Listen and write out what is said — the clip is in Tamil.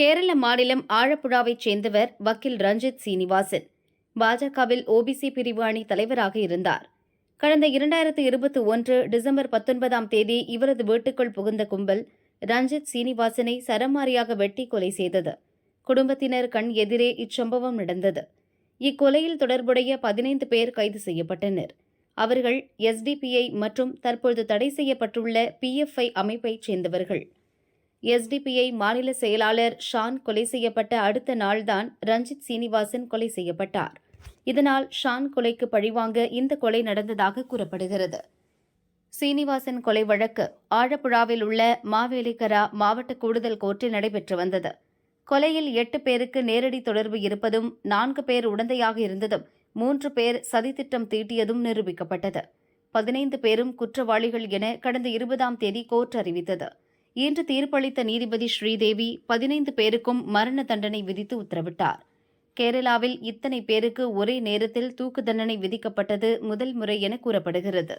கேரள மாநிலம் ஆழப்புழாவைச் சேர்ந்தவர் வக்கீல் ரஞ்சித் சீனிவாசன். பாஜகவில் ஓபிசி பிரிவு அணி தலைவராக இருந்தார். கடந்த இரண்டாயிரத்து இருபத்தி ஒன்று டிசம்பர் பத்தொன்பதாம் தேதி இவரது வீட்டுக்குள் புகுந்த கும்பல் ரஞ்சித் சீனிவாசனை சரமாரியாக வெட்டி கொலை செய்தது. குடும்பத்தினர் கண் எதிரே இச்சம்பவம் நடந்தது. இக்கொலையில் தொடர்புடைய பதினைந்து பேர் கைது செய்யப்பட்டனர். அவர்கள் எஸ்டிபிஐ மற்றும் தற்பொழுது தடை செய்யப்பட்டுள்ள பிஎஃப்ஐ அமைப்பைச் சேர்ந்தவர்கள். எஸ்டிபிஐ மாநில செயலாளர் ஷான் கொலை செய்யப்பட்ட அடுத்த நாள்தான் ரஞ்சித் சீனிவாசன் கொலை செய்யப்பட்டார். இதனால் ஷான் கொலைக்கு பழிவாங்க இந்த கொலை நடந்ததாக கூறப்படுகிறது. சீனிவாசன் கொலை வழக்கு ஆழப்புழாவில் உள்ள மாவேலிக்கரா மாவட்ட கூடுதல் கோர்ட்டில் நடைபெற்று வந்தது. கொலையில் எட்டு பேருக்கு நேரடி தொடர்பு இருப்பதும் நான்கு பேர் உடந்தையாக இருந்ததும் மூன்று பேர் சதித்திட்டம் தீட்டியதும் நிரூபிக்கப்பட்டது. பதினைந்து பேரும் குற்றவாளிகள் என கடந்த இருபதாம் தேதி கோர்ட் அறிவித்தது. இன்று தீர்ப்பளித்த நீதிபதி ஸ்ரீதேவி பதினைந்து பேருக்கும் மரண தண்டனை விதித்து உத்தரவிட்டார். கேரளாவில் இத்தனை பேருக்கு ஒரே நேரத்தில் தூக்கு தண்டனை விதிக்கப்பட்டது முதல் முறை என கூறப்படுகிறது.